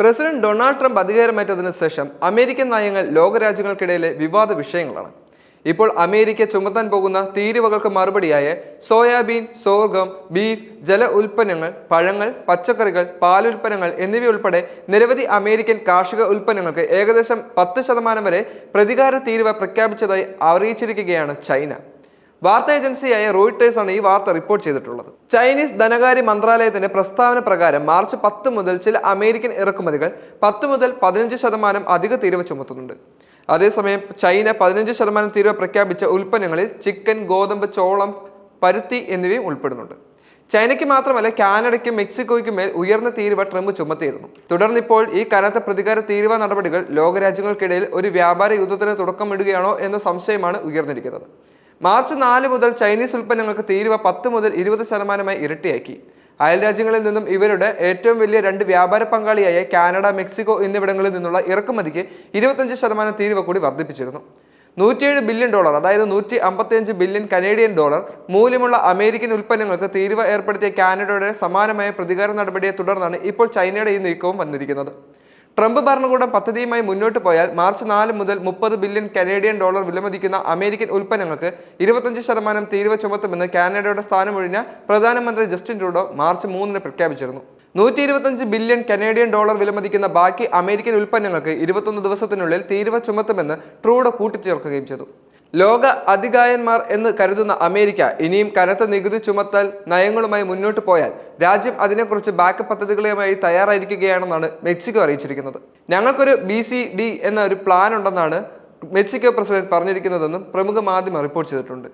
President Donald Trump അധികാരമേറ്റതിനു ശേഷം American നയങ്ങൾ ലോകരാജ്യങ്ങൾക്കിടയിലെ വിവാദ വിഷയങ്ങളാണ്. ഇപ്പോൾ അമേരിക്ക ചുമത്താൻ പോകുന്ന തീരുവകൾക്ക് മറുപടിയായ സോയാബീൻ സോർഗം ബീഫ് ജല ഉൽപ്പന്നങ്ങൾ പഴങ്ങൾ പച്ചക്കറികൾ പാലുൽപ്പന്നങ്ങൾ എന്നിവയുൾപ്പെടെ നിരവധി അമേരിക്കൻ കാർഷിക ഉൽപ്പന്നങ്ങൾക്ക് ഏകദേശം പത്ത് ശതമാനം വരെ പ്രതികാര തീരുവ പ്രഖ്യാപിച്ചതായി അറിയിച്ചിരിക്കുകയാണ് ചൈന. വാർത്താ ഏജൻസിയായ റോയിട്ടേഴ്സാണ് ഈ വാർത്ത റിപ്പോർട്ട് ചെയ്തിട്ടുള്ളത്. ചൈനീസ് ധനകാര്യ മന്ത്രാലയത്തിന്റെ പ്രസ്താവന പ്രകാരം മാർച്ച് പത്ത് മുതൽ ചില അമേരിക്കൻ ഇറക്കുമതികൾ പത്ത് മുതൽ പതിനഞ്ച് ശതമാനം അധിക തീരുവ ചുമത്തുന്നുണ്ട്. അതേസമയം ചൈന പതിനഞ്ച് ശതമാനം തീരുവ പ്രഖ്യാപിച്ച ഉൽപ്പന്നങ്ങളിൽ ചിക്കൻ ഗോതമ്പ് ചോളം പരുത്തി എന്നിവയും ഉൾപ്പെടുന്നുണ്ട്. ചൈനയ്ക്ക് മാത്രമല്ല കാനഡയ്ക്കും മെക്സിക്കോയ്ക്കും മേൽ ഉയർന്ന തീരുവ ട്രംപ് ചുമത്തിയിരുന്നു. തുടർന്നിപ്പോൾ ഈ കനത്ത പ്രതികാര തീരുവ നടപടികൾ ലോകരാജ്യങ്ങൾക്കിടയിൽ ഒരു വ്യാപാര യുദ്ധത്തിന് തുടക്കമിടുകയാണോ എന്ന സംശയമാണ് ഉയർന്നിരിക്കുന്നത്. മാർച്ച് നാല് മുതൽ ചൈനീസ് ഉൽപ്പന്നങ്ങൾക്ക് തീരുവ പത്ത് മുതൽ ഇരുപത് ശതമാനമായി ഇരട്ടിയാക്കി. അയൽരാജ്യങ്ങളിൽ നിന്നും ഇവരുടെ ഏറ്റവും വലിയ രണ്ട് വ്യാപാര പങ്കാളിയായ കാനഡ മെക്സിക്കോ എന്നിവിടങ്ങളിൽ നിന്നുള്ള ഇറക്കുമതിക്ക് ഇരുപത്തഞ്ച് ശതമാനം തീരുവ കൂടി വർദ്ധിപ്പിച്ചിരുന്നു. നൂറ്റിയേഴ് ബില്യൺ ഡോളർ അതായത് നൂറ്റി അമ്പത്തിയഞ്ച് ബില്യൺ കനേഡിയൻ ഡോളർ മൂല്യമുള്ള അമേരിക്കൻ ഉൽപ്പന്നങ്ങൾക്ക് തീരുവ ഏർപ്പെടുത്തിയ കാനഡയുടെ സമാനമായ പ്രതികാര നടപടിയെ തുടർന്നാണ് ഇപ്പോൾ ചൈനയുടെ ഈ നീക്കവും വന്നിരിക്കുന്നത്. ട്രംപ് ഭരണകൂടം പദ്ധതിയുമായി മുന്നോട്ട് പോയാൽ മാർച്ച് നാല് മുതൽ മുപ്പത് ബില്യൺ കനേഡിയൻ ഡോളർ വിലമതിക്കുന്ന അമേരിക്കൻ ഉൽപ്പന്നങ്ങൾക്ക് ഇരുപത്തഞ്ച് ശതമാനം തീരുവ ചുമത്തുമെന്ന് കാനഡയുടെ സ്ഥാനമൊഴിഞ്ഞ പ്രധാനമന്ത്രി ജസ്റ്റിൻ ട്രൂഡോ മാർച്ച് മൂന്നിന് പ്രഖ്യാപിച്ചിരുന്നു. നൂറ്റി ഇരുപത്തഞ്ച് ബില്യൺ കനേഡിയൻ ഡോളർ വിലമതിക്കുന്ന ബാക്കി അമേരിക്കൻ ഉൽപ്പന്നങ്ങൾക്ക് ഇരുപത്തൊന്ന് ദിവസത്തിനുള്ളിൽ തീരുവ ചുമത്തുമെന്ന് ട്രൂഡോ കൂട്ടിച്ചേർക്കുകയും ചെയ്തു. ലോക അധികായന്മാർ എന്ന് കരുതുന്ന അമേരിക്ക ഇനിയും കനത്ത നികുതി ചുമത്തൽ നയങ്ങളുമായി മുന്നോട്ട് പോയാൽ രാജ്യം അതിനെക്കുറിച്ച് ബാക്കപ്പ് പദ്ധതികളുമായി തയ്യാറായിരിക്കുകയാണെന്നാണ് മെക്സിക്കോ അറിയിച്ചിരിക്കുന്നത്. ഞങ്ങൾക്കൊരു ബി സി ഡി എന്ന ഒരു പ്ലാൻ ഉണ്ടെന്നാണ് മെക്സിക്കോ പ്രസിഡന്റ് പറഞ്ഞിരിക്കുന്നതെന്നും പ്രമുഖ മാധ്യമം റിപ്പോർട്ട് ചെയ്തിട്ടുണ്ട്.